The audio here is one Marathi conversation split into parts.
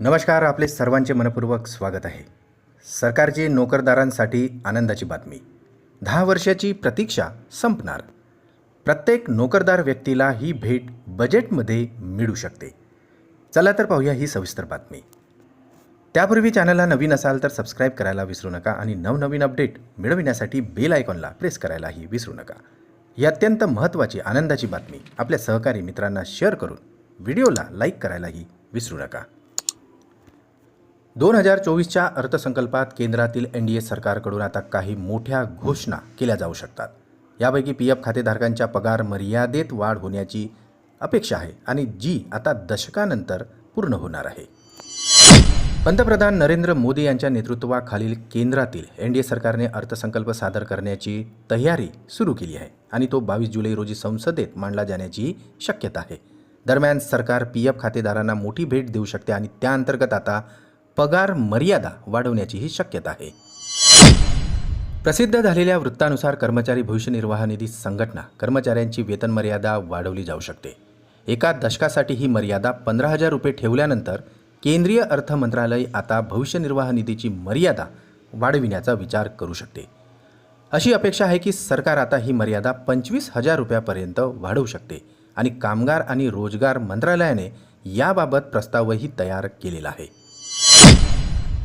नमस्कार आपले सर्वांचे मनपूर्वक स्वागत आहे. सरकारची नोकरदारांसाठी आनंदाची बातमी. दहा वर्षाची प्रतीक्षा संपणार. प्रत्येक नोकरदार व्यक्तीला ही भेट बजेटमध्ये मिळू शकते. चला तर पाहूया ही सविस्तर बातमी. त्यापूर्वी चॅनलला नवीन असाल तर सबस्क्राईब करायला विसरू नका आणि नवनवीन अपडेट मिळविण्यासाठी बेल आयकॉनला प्रेस करायलाही विसरू नका. ही अत्यंत महत्त्वाची आनंदाची बातमी. आपल्या सहकारी मित्रांना शेअर करून व्हिडिओला लाईक करायलाही विसरू नका. दोन हजार चोवीसच्या अर्थसंकल्पात केंद्रातील एन डी ए सरकारकडून आता काही मोठ्या घोषणा केल्या जाऊ शकतात. यापैकी पी एफ खातेधारकांच्या पगार मर्यादेत वाढ होण्याची अपेक्षा आहे आणि जी आता दशकानंतर पूर्ण होणार आहे. पंतप्रधान नरेंद्र मोदी यांच्या नेतृत्वाखालील केंद्रातील एन डी ए सरकारने अर्थसंकल्प सादर करण्याची तयारी सुरू केली आहे आणि तो बावीस जुलै रोजी संसदेत मांडला जाण्याची शक्यता आहे. दरम्यान सरकार पी एफ खातेदारांना मोठी भेट देऊ शकते आणि त्याअंतर्गत आता पगार मर्यादा वाढवण्याचीही शक्यता आहे. प्रसिद्ध झालेल्या वृत्तानुसार कर्मचारी भविष्य निर्वाह निधी संघटना कर्मचाऱ्यांची वेतन मर्यादा वाढवली जाऊ शकते. एका दशकासाठी ही मर्यादा पंधरा हजार रुपये ठेवल्यानंतर केंद्रीय अर्थ मंत्रालय आता भविष्य निर्वाह निधीची मर्यादा वाढविण्याचा विचार करू शकते. अशी अपेक्षा आहे की सरकार आता ही मर्यादा पंचवीस हजार रुपयापर्यंत वाढवू शकते आणि कामगार आणि रोजगार मंत्रालयाने याबाबत प्रस्तावही तयार केलेला आहे.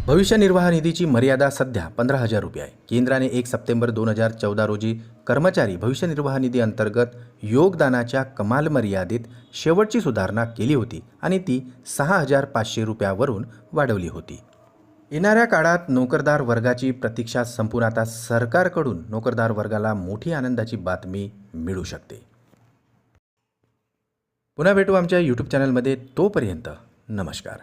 भविष्य निर्वाह निधीची मर्यादा सध्या पंधरा हजार रुपये आहे. केंद्राने एक सप्टेंबर दोन हजार चौदा रोजी कर्मचारी भविष्य निर्वाह निधी अंतर्गत योगदानाच्या कमाल मर्यादेत शेवटची सुधारणा केली होती आणि ती सहा हजार पाचशे रुपयावरून वाढवली होती. येणाऱ्या काळात नोकरदार वर्गाची प्रतीक्षा संपून आता सरकारकडून नोकरदार वर्गाला मोठी आनंदाची बातमी मिळू शकते. पुन्हा भेटू आमच्या यूट्यूब चॅनलमध्ये तोपर्यंत नमस्कार.